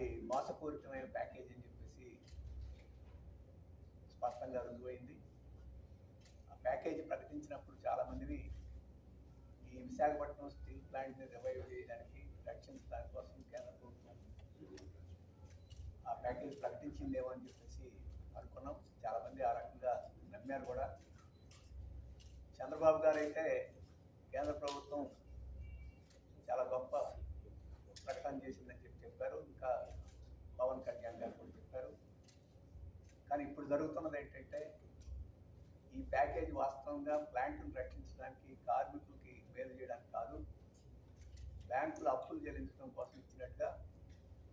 అది మోసపూరితమైన ప్యాకేజ్ అని చెప్పేసి స్పష్టంగా రుజువైంది. ఆ ప్యాకేజీ ప్రకటించినప్పుడు చాలామందిని ఈ విశాఖపట్నం స్టీల్ ప్లాంట్ని రివైవ్ చేయడానికి రక్షించడానికి కోసం కేంద్ర ప్రభుత్వం ఆ ప్యాకేజ్ ప్రకటించిందేమో అని చెప్పేసి అనుకున్నాం. చాలామంది ఆ రకంగా నమ్మారు కూడా. చంద్రబాబు గారు అయితే కేంద్ర ప్రభుత్వం చాలా గొప్ప ప్రకటన చేసిందని చెప్పి చెప్పారు. ఇంకా పవన్ కళ్యాణ్ గారు కూడా చెప్పారు. కానీ ఇప్పుడు జరుగుతున్నది ఏంటంటే ఈ ప్యాకేజ్ వాస్తవంగా ప్లాంట్ను రక్షించడానికి కార్మికులకి మేలు చేయడానికి కాదు బ్యాంకులు అప్పులు చెల్లించడం కోసం ఇచ్చినట్టుగా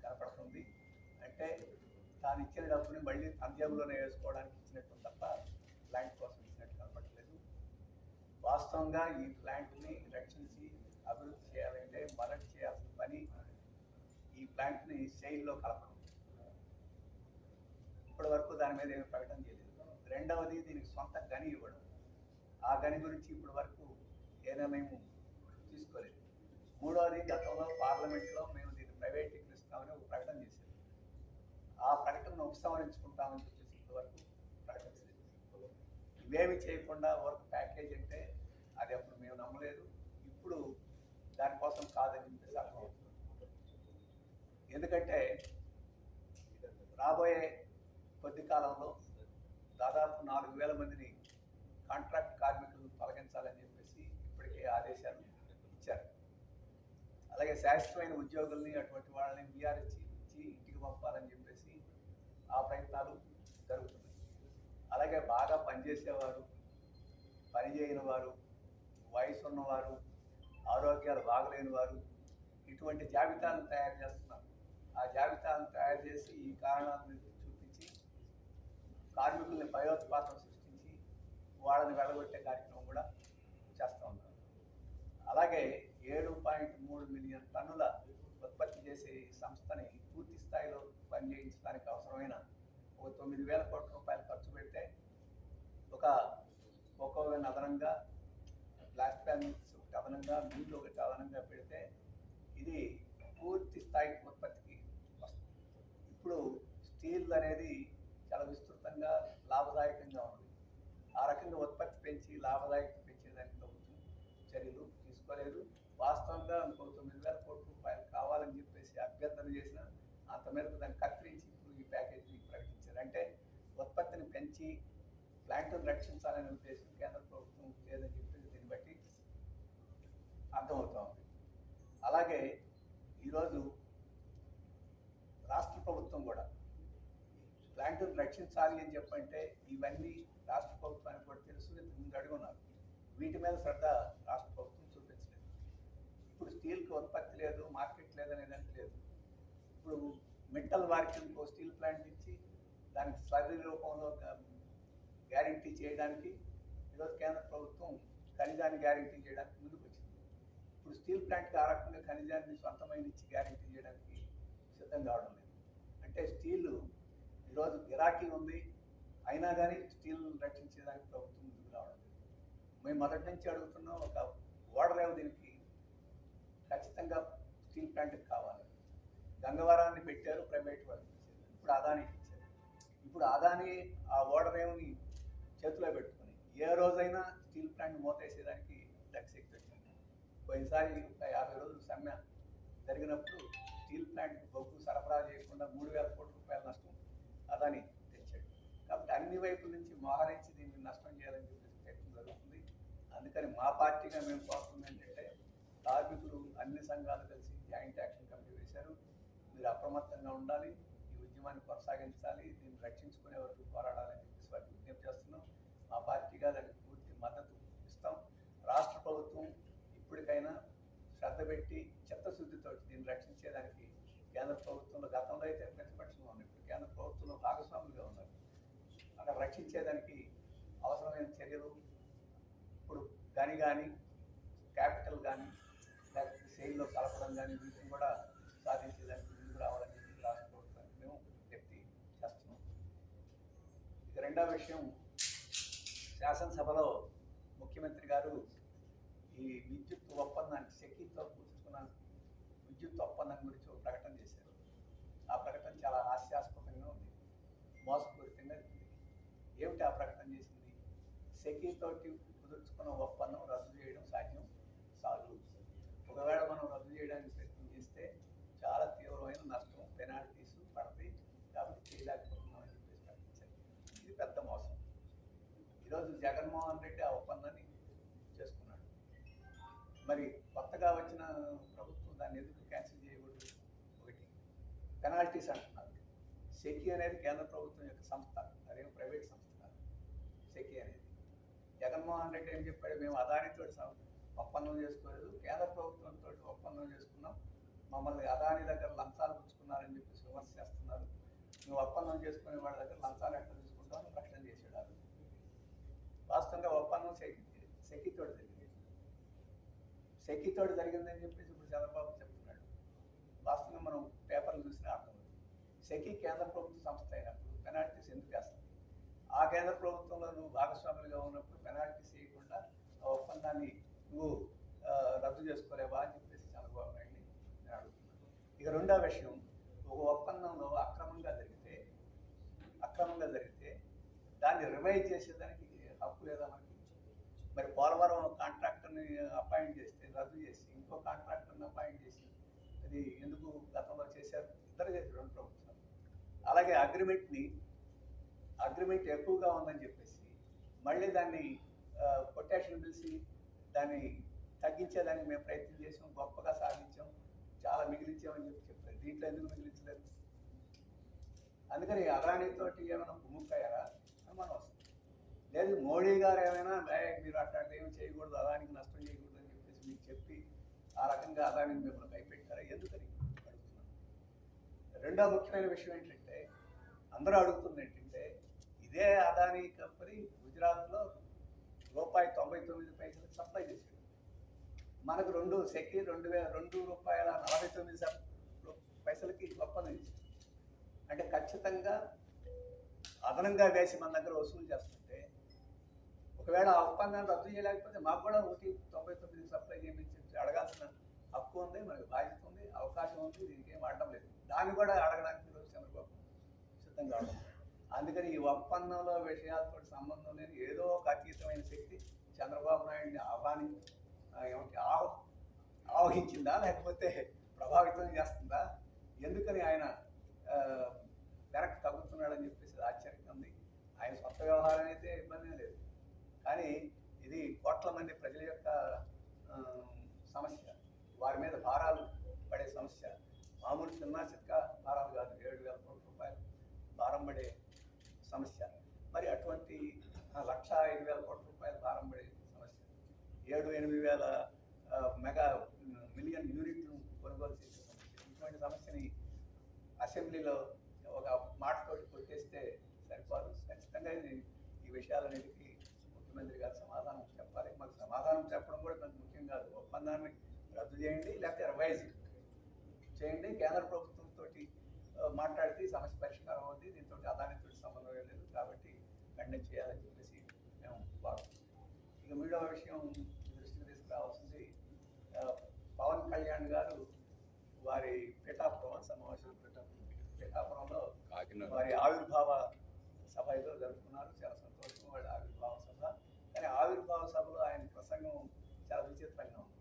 కనపడుతుంది. అంటే తాను ఇచ్చిన డబ్బుని మళ్ళీ తన జేబులోనే వేసుకోవడానికి ఇచ్చినట్టు తప్ప ప్లాంట్ కోసం ఇచ్చినట్టు కనపడలేదు వాస్తవంగా ఈ ప్లాంట్ని రక్షించి అభివృద్ధి చేయాలంటే మనకు చేయాల్సిన పని ప్లాంట్ని శైలిలో కలపడం. ఇప్పటి వరకు దాని మీద ఏమి ప్రకటన చేయలేదు. రెండవది దీనికి సొంత గని ఇవ్వడం. ఆ గని గురించి ఇప్పటి వరకు ఏ నిర్ణయం తీసుకోలేదు. మూడవది గతంలో పార్లమెంట్లో మేము దీన్ని ప్రైవేటీకరిస్తామని ఒక ప్రకటన చేశారు. ఆ ప్రకటనను ఉపసంహరించుకుంటామని చెప్పేసి ఇప్పటి వరకు ప్రకటించలేదు ఇవేమి చేయకుండా వర్క్ ప్యాకేజ్ అంటే అది అప్పుడు మేము నమ్మలేదు. ఇప్పుడు దానికోసం కాదని చెప్పేసి అర్థం ఎందుకంటే రాబోయే కొద్ది కాలంలో దాదాపు నాలుగు వేల మందిని కాంట్రాక్ట్ కార్మికులను తొలగించాలని చెప్పేసి ఇప్పటికే ఆదేశాలు ఇచ్చారు. అలాగే శాశ్వతమైన ఉద్యోగుల్ని అటువంటి వాళ్ళని బీఆర్ఎస్ ఇచ్చి ఇంటికి పంపాలని చెప్పేసి ఆ ప్రయత్నాలు జరుగుతున్నాయి. అలాగే బాగా పనిచేసేవారు పని చేయని వారు వయసు ఉన్నవారు ఆరోగ్యాలు బాగలేని వారు ఇటువంటి జాబితాలను తయారు చేస్తున్నారు. ఆ జాబితాను తయారు చేసి ఈ కారణాలను చూపించి కార్మికుల్ని భయోత్పాతం సృష్టించి వాళ్ళని వెళ్ళగొట్టే కార్యక్రమం కూడా చేస్తూ ఉన్నారు. అలాగే ఏడు పాయింట్ మూడు మిలియన్ టన్నుల ఉత్పత్తి చేసే ఈ సంస్థని పూర్తి స్థాయిలో పనిచేయించడానికి అవసరమైన ఒక తొమ్మిది వేల కోట్ల రూపాయలు ఖర్చు పెడితే ఒక ఒక్కొక్క అదనంగా గ్లాస్ ప్యానల్స్ ఒకటి అదనంగా నీళ్ళు ఒకటి అదనంగా పెడితే ఇది పూర్తి స్థాయి స్టీల్ అనేది చాలా విస్తృతంగా లాభదాయకంగా ఉంది. ఆ రకంగా ఉత్పత్తి పెంచి లాభదాయకత పెంచేదానికి ప్రభుత్వం చర్యలు తీసుకోలేదు. వాస్తవంగా ఇంకో తొమ్మిది వేల కోట్ల రూపాయలు కావాలని చెప్పేసి అభ్యర్థన చేసిన అంత మేరకు దాన్ని కత్తిరించి ఇప్పుడు ఈ ప్యాకేజీ ప్రకటించారు. అంటే ఉత్పత్తిని పెంచి ప్లాంట్ను రక్షించాలనే ఉద్దేశం కేంద్ర ప్రభుత్వం లేదని చెప్పేసి దీన్ని బట్టి అర్థమవుతోంది అలాగే ఈరోజు రాష్ట్ర ప్రభుత్వం కూడా బ్యాంకును రక్షించాలి అని చెప్పంటే ఇవన్నీ రాష్ట్ర ప్రభుత్వానికి కూడా తెలుసు ఇంతకు ముందు అడుగున్నారు. వీటి మీద శ్రద్ధ రాష్ట్ర ప్రభుత్వం చూపించలేదు. ఇప్పుడు స్టీల్కి ఉత్పత్తి లేదు మార్కెట్ లేదు అనేది లేదు. ఇప్పుడు మెటల్ వారికి స్టీల్ ప్లాంట్ ఇచ్చి దానికి సర్వీ రూపంలో గ్యారంటీ చేయడానికి ఈరోజు కేంద్ర ప్రభుత్వం ఖనిజాన్ని గ్యారంటీ చేయడానికి ముందుకు వచ్చింది ఇప్పుడు స్టీల్ ప్లాంట్కి ఆ రకంగా ఖనిజాన్ని సొంతమైన ఇచ్చి గ్యారంటీ చేయడానికి సిద్ధం కావడం లేదు. అంటే స్టీల్ ఈరోజు గిరాకీ ఉంది. అయినా కానీ స్టీల్ రక్షించేదానికి ప్రభుత్వం ముందుకు రావడం మేము మొదటి నుంచి అడుగుతున్నాం ఒక ఓడరేవు దీనికి ఖచ్చితంగా స్టీల్ ప్లాంట్కి కావాలి. గంగవరాన్ని పెట్టారు ప్రైవేట్ వాళ్ళకి ఇచ్చారు ఇప్పుడు అదానికి ఇచ్చారు. ఇప్పుడు అదాని ఆ ఓడరేవుని చేతిలో పెట్టుకుని ఏ రోజైనా స్టీల్ ప్లాంట్ మూతేసేదానికి శక్తి వచ్చింది పోయినసారి ఒక యాభై రోజులు సమ్మె జరిగినప్పుడు స్టీల్ ప్లాంట్ బొగ్గు సరఫరా చేయకుండా మూడు వేల కోట్ల రూపాయల నష్టం అదాని తెచ్చాడు. కాబట్టి అన్ని వైపుల నుంచి మోహరించి దీన్ని నష్టం చేయాలని చెప్పేసి ప్రయత్నం జరుగుతుంది. అందుకని మా పార్టీగా మేము కోరుతుంది ఏంటంటే కార్మికులు అన్ని సంఘాలు కలిసి జాయింట్ యాక్షన్ కమిటీ వేశారు. మీరు అప్రమత్తంగా ఉండాలి ఈ ఉద్యమాన్ని కొనసాగించాలి దీన్ని రక్షించుకునే వరకు పోరాడాలని చెప్పేసి వారికి విజ్ఞప్తి చేస్తున్నాం. మా పార్టీగా దానికి పూర్తి మద్దతు ఇస్తాం. రాష్ట్ర ప్రభుత్వం ఇప్పటికైనా శ్రద్ధ పెట్టి చిత్తశుద్ధితో దీన్ని రక్షించేదానికి కేంద్ర ప్రభుత్వంలో గతంలో అయితే ప్రతిపక్షంలో ఉంది ఇప్పుడు కేంద్ర ప్రభుత్వంలో భాగస్వాములుగా ఉన్నారు అక్కడ రక్షించేదానికి అవసరమైన చర్యలు ఇప్పుడు గని కానీ క్యాపిటల్ కానీ లేకపోతే సేల్లో కలపడం కానీ వీటిని కూడా సాధించేదానికి ముందుకు రావాలని చెప్పి రాష్ట్ర ప్రభుత్వానికి మేము విజ్ఞప్తి చేస్తున్నాం. ఇక రెండవ విషయం శాసనసభలో ముఖ్యమంత్రి గారు ఈ విద్యుత్ ఒప్పందానికి శక్తితో కూర్చుకున్న విద్యుత్ ఒప్పందం గురించి ఒక ప్రకటన చేశారు. ఆ ప్రకటన చాలా హాస్యాస్పదంగా ఉంది మోసపూరితంగా ఉంది ఏమిటి ఆ ప్రకటన చేసింది? సెకీతోటి కుదుర్చుకున్న ఒప్పందం రద్దు చేయడం సాధ్యం? సాధు ఒకవేళ మనం రద్దు చేయడానికి ప్రయత్నం చేస్తే చాలా తీవ్రమైన నష్టం పెనాల్టీస్ పడతాయి కాబట్టి చేయలేకపోతున్నాం అని చెప్పేసి ప్రకటించారు. ఇది పెద్ద మోసం. ఈరోజు జగన్మోహన్ రెడ్డి ఆ ఒప్పందాన్ని చేసుకున్నాడు. మరి కొత్తగా వచ్చిన ప్రభుత్వం దాన్ని ఎందుకు క్యాన్సిల్ చేయకూడదు? ఒకటి. పెనాల్టీస్ అంటున్నారు. సెకి అనేది కేంద్ర ప్రభుత్వం యొక్క సంస్థ అదేం ప్రైవేట్ సంస్థ కాదు సెకి అనేది జగన్మోహన్ రెడ్డి ఏం చెప్పాడు? మేము అదానితో ఒప్పందం చేసుకోలేదు. కేంద్ర ప్రభుత్వంతో ఒప్పందం చేసుకున్నాం. మమ్మల్ని అదాని దగ్గర లంచాలు పుచ్చుకున్నారని చెప్పి విమర్శ చేస్తున్నారు. నువ్వు ఒప్పందం చేసుకునే వాళ్ళ దగ్గర లంచాలు ఎట్లా తీసుకుంటావు? అని ప్రకటన వాస్తవంగా ఒప్పందం సెకితోడు జరిగింది. సెకితోడు జరిగిందని చెప్పేసి ఇప్పుడు చంద్రబాబు చెప్తున్నాడు. వాస్తవంగా మనం పేపర్లు చూసిన అర్థం సెకి కేంద్ర ప్రభుత్వ సంస్థ అయినప్పుడు పెనాల్టీస్ ఎందుకు వేస్తారు ఆ కేంద్ర ప్రభుత్వంలో నువ్వు భాగస్వాములుగా ఉన్నప్పుడు పెనాల్టీస్ చేయకుండా ఆ ఒప్పందాన్ని నువ్వు రద్దు చేసుకోలేవా అని చెప్పేసి చంద్రబాబు నాయుడిని నేను అడుగుతున్నాను. ఇక రెండో విషయం ఒక ఒప్పందంలో అక్రమంగా జరిగితే అక్రమంగా జరిగితే దాన్ని రివైజ్ చేసేదానికి హక్కు లేదా మనకి? మరి పోలవరం కాంట్రాక్టర్ని అపాయింట్ చేస్తే రద్దు చేసి ఇంకో కాంట్రాక్టర్ని అపాయింట్ చేసి అది ఎందుకు గతంలో చేశారు? ఇద్దరు చేశారు రెండు ప్రభుత్వాలు. అలాగే అగ్రిమెంట్ని అగ్రిమెంట్ ఎక్కువగా ఉందని చెప్పేసి మళ్ళీ దాన్ని కొటేషన్ పిలిచి దాన్ని తగ్గించేదానికి మేము ప్రయత్నం చేసాం గొప్పగా సాధించాం చాలా మిగిలించామని చెప్పి చెప్పారు. దీంట్లో ఎందుకు మిగిలించలేదు? అందుకని అదానితోటి ఏమైనా కుమ్ముక్కయ్యారా అని మనం వస్తుంది లేదు మోడీ గారు ఏమైనా మీరు అట్లాంటి ఏమి చేయకూడదు అదానికి నష్టం చేయకూడదు అని చెప్పేసి మీకు చెప్పి ఆ రకంగా అదానికి మిమ్మల్ని భయపెట్టారా? ఎందుకని అడుగుతున్నాను. రెండో ముఖ్యమైన విషయం ఏంటంటే అందరూ అడుగుతుంది ఇదే అదానీ కంపెనీ గుజరాత్లో రూపాయి తొంభై తొమ్మిది పైసలకు సప్లై చేసింది. మనకు రెండు సెకి రెండు వేల రెండు రూపాయల నలభై తొమ్మిది పైసలకి ఒప్పందం అంటే ఖచ్చితంగా అదనంగా వేసి మన దగ్గర వసూలు చేస్తుంటే ఒకవేళ ఆ ఒప్పందాన్ని రద్దు చేయలేకపోతే మాకు కూడా ఒకటి తొంభై తొమ్మిది సప్లై చేయమని చెప్పి అడగాల్సిన హక్కు ఉంది మనకి బాధ్యత ఉంది అవకాశం ఉంది దీనికి ఏం అడగడం లేదు. దాన్ని కూడా అడగడానికి ఈరోజు చంద్రబాబు సిద్ధంగా ఉన్నాడు అందుకని ఈ ఒప్పందంలో విషయాలతో సంబంధం లేని ఏదో ఒక అతీతమైన శక్తి చంద్రబాబు నాయుడిని ఆహ్వాని ఆ, ఏమంటే ఆహ్ ఆవహించిందా లేకపోతే ప్రభావితం చేస్తుందా? ఎందుకని ఆయన వెనక్కి తగ్గుతున్నాడని చెప్పేసి ఆశ్చర్యంగా ఉంది. ఆయన సొంత వ్యవహారం అయితే ఇబ్బంది లేదు కానీ ఇది కోట్ల మంది ప్రజల యొక్క ఆ, సమస్య వారి మీద భారాలు పడే సమస్య మామూలు చిన్న చిక్క భారాలు కాదు ఏడు వేల కోట్ల రూపాయలు భారం పడే సమస్య మరి అటువంటి ఆ, లక్ష ఐదు వేల కోట్ల రూపాయలు భారం పడే సమస్య ఏడు ఎనిమిది వేల మెగా మిలియన్ యూనిట్లు కొనుగోలు చేసే సమస్య ఇటువంటి సమస్యని అసెంబ్లీలో ఒక మాటతోటి కొట్టేస్తే సరిపోదు. ఖచ్చితంగా ఇది ఈ విషయాలన్నిటికీ ముఖ్యమంత్రి గారు సమాధానం చెప్పాలి. మాకు సమాధానం చెప్పడం కూడా నాకు ముఖ్యం కాదు. ఒప్పందాన్ని రద్దు చేయండి లేకపోతే రివైజ్ చేయండి. కేంద్ర ప్రభుత్వంతో మాట్లాడితే సమస్య పరిష్కారం అవుతుంది దీంతో అదానితో సంబంధం లేదు. కాబట్టి ఖండన చేయాలని చెప్పేసి మేము వాడుతున్నాం ఇక మీడియా విషయం దృష్టికి తీసుకురావాల్సింది ఆ, పవన్ కళ్యాణ్ గారు వారి పిఠాపురం సమావేశం పిఠాపురం పిఠాపురంలో జరుపుకున్నారు వారి ఆవిర్భావ సభ ఏదో జరుపుకున్నారు చాలా సంతోషం. వాడి ఆవిర్భావ సభ. కానీ ఆవిర్భావ సభలో ఆయన ప్రసంగం చాలా విచిత్రంగా ఉంది.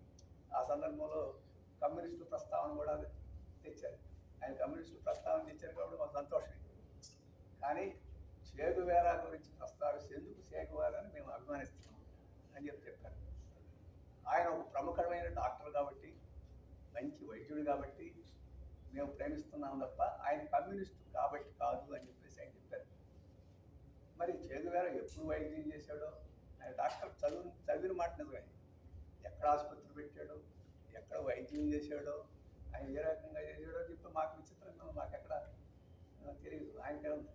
ఆ సందర్భంలో కమ్యూనిస్టు ప్రస్తావన కూడా తెచ్చారు. ఆయన కమ్యూనిస్టు ప్రస్తావన తెచ్చారు కాబట్టి మాకు సంతోషం కానీ చేగువేరా గురించి ప్రస్తావిస్తే ఎందుకు చేగువేరాని మేము అభిమానిస్తున్నాం అని చెప్పి చెప్పారు. ఆయన ఒక ప్రముఖమైన డాక్టర్ కాబట్టి మంచి వైద్యుడు కాబట్టి మేము ప్రేమిస్తున్నాం తప్ప ఆయన కమ్యూనిస్టు కాబట్టి కాదు అని చెప్పేసి ఆయన చెప్పారు. మరి చేదువేర ఎప్పుడు వైద్యం చేశాడో? ఆయన డాక్టర్ చదువు చదివిన మాట నిజమే. ఎక్కడ ఆసుపత్రి పెట్టాడో? ఎక్కడ వైద్యం చేశాడో? ఆయన ఏ రకంగా చేశాడో చెప్పి మాకు విచిత్రంగా మాకు ఎక్కడ తెలియదు ఆయనకే ఉంది.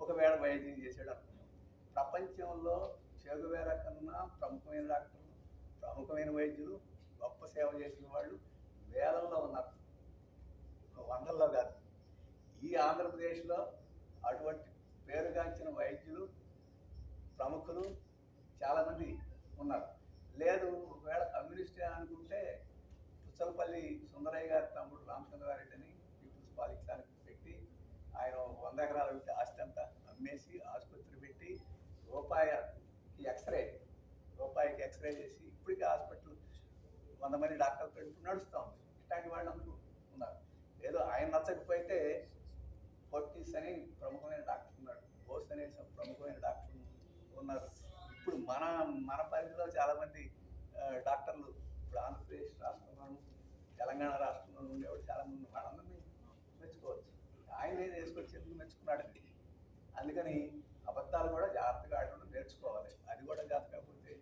ఒకవేళ వైద్యం చేశాడు అనుకున్నాం ప్రపంచంలో చేదువేర కన్నా ప్రముఖమైన డాక్టర్లు ప్రముఖమైన వైద్యులు గొప్ప సేవ చేసిన వాళ్ళు వేలల్లో ఉన్నారు వందల్లో కాదు ఈ ఆంధ్రప్రదేశ్లో అటువంటి పేరుగాంచిన వైద్యులు ప్రముఖులు చాలామంది ఉన్నారు. లేదు ఒకవేళ కమ్యూనిస్ట్ సుందరయ్య గారి తమ్ముడు రామచంద్రారెడ్డి అని పీపుల్స్ పాలిక్లానికి పెట్టి ఆయన వంద ఎకరాలు పెట్టి ఆస్తి అంతా అమ్మేసి ఆసుపత్రి పెట్టి రూపాయికి ఎక్స్రే రూపాయికి ఎక్స్రే చేసి ఇప్పటికీ హాస్పిటల్ వంద మంది డాక్టర్లు పెట్టుకుని నడుస్తూ ఉంది. ఇట్లాంటి వాళ్ళు అందరూ ఉన్నారు. ఏదో ఆయన నచ్చకపోతే ఫోర్టీస్ అని ప్రముఖమైన డాక్టర్ ఉన్నాడు బోస్ అనే ప్రముఖమైన డాక్టర్ ఉన్నారు. ఇప్పుడు మన మన పరిధిలో చాలామంది డాక్టర్లు ఇప్పుడు ఆంధ్రప్రదేశ్ రాష్ట్రంలోను తెలంగాణ రాష్ట్రంలో ఉండేవాడు చాలామంది వాళ్ళందరినీ మెచ్చుకోవచ్చు. ఆయన ఏది వేసుకొచ్చి ఎందుకు మెచ్చుకున్నాడండి? అందుకని అబద్ధాలు కూడా జాగ్రత్తగా ఆడడం నేర్చుకోవాలి. అది కూడా జాగ్రత్త కాకపోతే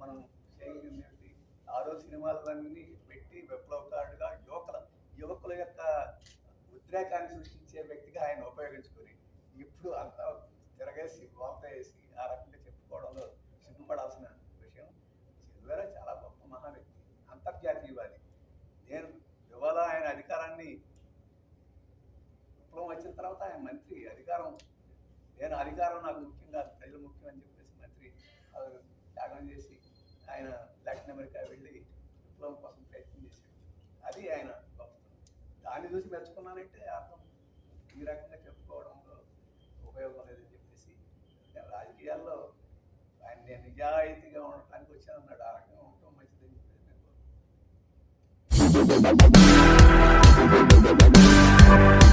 మనం చేయగలిగింది ఏంటి? ఆరో సినిమాలన్నీ పెట్టి విప్లవకారుడుగా యువకుల యువకుల యొక్క ఉద్రేకాన్ని సృష్టించి ఆయన ఉపయోగించుకొని ఇప్పుడు అంత తిరగేసి గోల్త వేసి ఆ రకంగా చెప్పుకోవడంలో సిగ్గుపడాల్సిన విషయం చెరువేర చాలా గొప్ప మహా వ్యక్తి అంతర్జాతీయవాది. నేను ఇవాళ ఆయన అధికారాన్ని విప్లవం వచ్చిన తర్వాత ఆయన మంత్రి అధికారం నేను అధికారం నాకు ముఖ్యంగా ప్రజలు ముఖ్యం అని చెప్పేసి మంత్రి త్యాగం చేసి ఆయన లాటిన్ అమెరికా వెళ్ళి విప్లవం కోసం ప్రయత్నం చేశాడు. అది ఆయన గొప్పతనం. దాన్ని చూసి మెచ్చుకున్నానంటే అర్థం ఈ రకంగా చెప్పుకోవడంలో ఉపయోగం లేదని చెప్పేసి నేను రాజకీయాల్లో ఆయన నేను నిజాయితీగా ఉండటానికి వచ్చానన్నాడు ఆ రకంగా ఉండటం మంచిదని చెప్పేసి నేను కోరుకుంటున్నాను.